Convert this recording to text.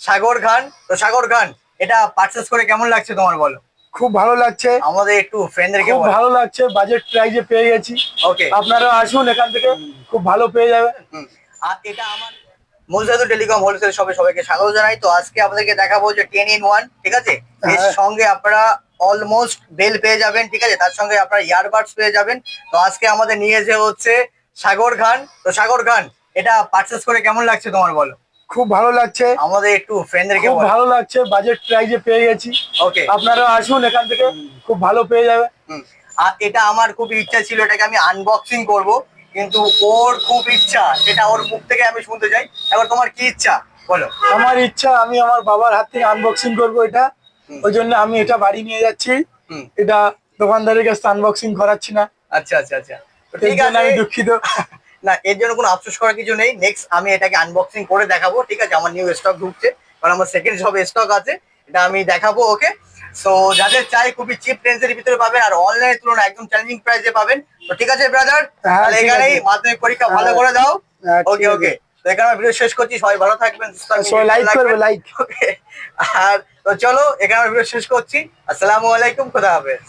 সাগর খান। তো সাগর খান এটা পারচেস করে কেমন লাগছে তোমার বলো? খুব ভালো লাগছে। আমাদের একটু ফ্রেন্ডদেরকে খুব ভালো লাগছে বাজেট প্রাইজে পেয়ে গেছি। ওকে আপনারা আসুন এখান থেকে খুব ভালো পেয়ে যাবেন। আর এটা আমার মৌজাদু টেলিকম হোলসেল শপে সবাইকে স্বাগত জানাই। তো আজকে আপনাদেরকে দেখাবো যে টেন ইন ওয়ান ঠিক আছে? এর হ্যাঁ। সঙ্গে আপনারা অলমোস্ট বেল পেয়ে যাবেন ঠিক আছে? তার সঙ্গে আপনারা ইয়ারবাডস পেয়ে যাবেন। তো আজকে আমাদের নিয়ে এসে হচ্ছে সাগর খান। তো সাগর খান এটা পারচেস করে কেমন লাগছে তোমার বলো? খুব ভালো লাগছে। আমাদের একটু ফ্রেন্ডদেরকে খুব ভালো লাগছে বাজেট প্রাইজে পেয়ে গেছি। ওকে আপনারা আসুন এখান থেকে খুব ভালো পেয়ে যাবে। আর এটা আমার খুব ইচ্ছা ছিল এটাকে আমি আনবক্সিং করব কিন্তু ওর খুব ইচ্ছা সেটা ওর মুখ থেকে আমি শুনতে চাই। এবার তোমার কি ইচ্ছা? বলো। আমার ইচ্ছা আমি আমার বাবার হাত থেকে আনবক্সিং করব এটা। ওই জন্য আমি এটা বাড়ি নিয়ে যাচ্ছি। এটা দোকানদারের কাছে আনবক্সিং করাচ্ছি না। আচ্ছা আচ্ছা আচ্ছা। ঠিক আছে। আমি দুঃখিত। না এর জন্য কোনো আফসোস করার কিছু নেই। নেক্সট আমি এটাকে আনবক্সিং করে দেখাবো ঠিক আছে? আমার নিউ স্টক ঢুকছে কারণ আমার সেকেন্ড সব স্টক আছে এটা আমি দেখাবো ওকে। সো যাদের চাই খুবই চিপ রেঞ্জের ভিতরে পাবেন আর অনলাইনের তুলনায় একদম চ্যালেঞ্জিং প্রাইসে পাবেন। তো ঠিক আছে ব্রাদার হ্যাঁ, তাহলে এখানেই মাধ্যমিক পরীক্ষা ভালো। করে দাও। হ্যাঁ, ওকে ওকে তো এখানে ভিডিও শেষ করছি সবাই ভালো থাকবেন করবে, থাকবেন। আর তো চলো এখানে ভিডিও শেষ করছি। আসসালামু আলাইকুম খোদা হাফেজ।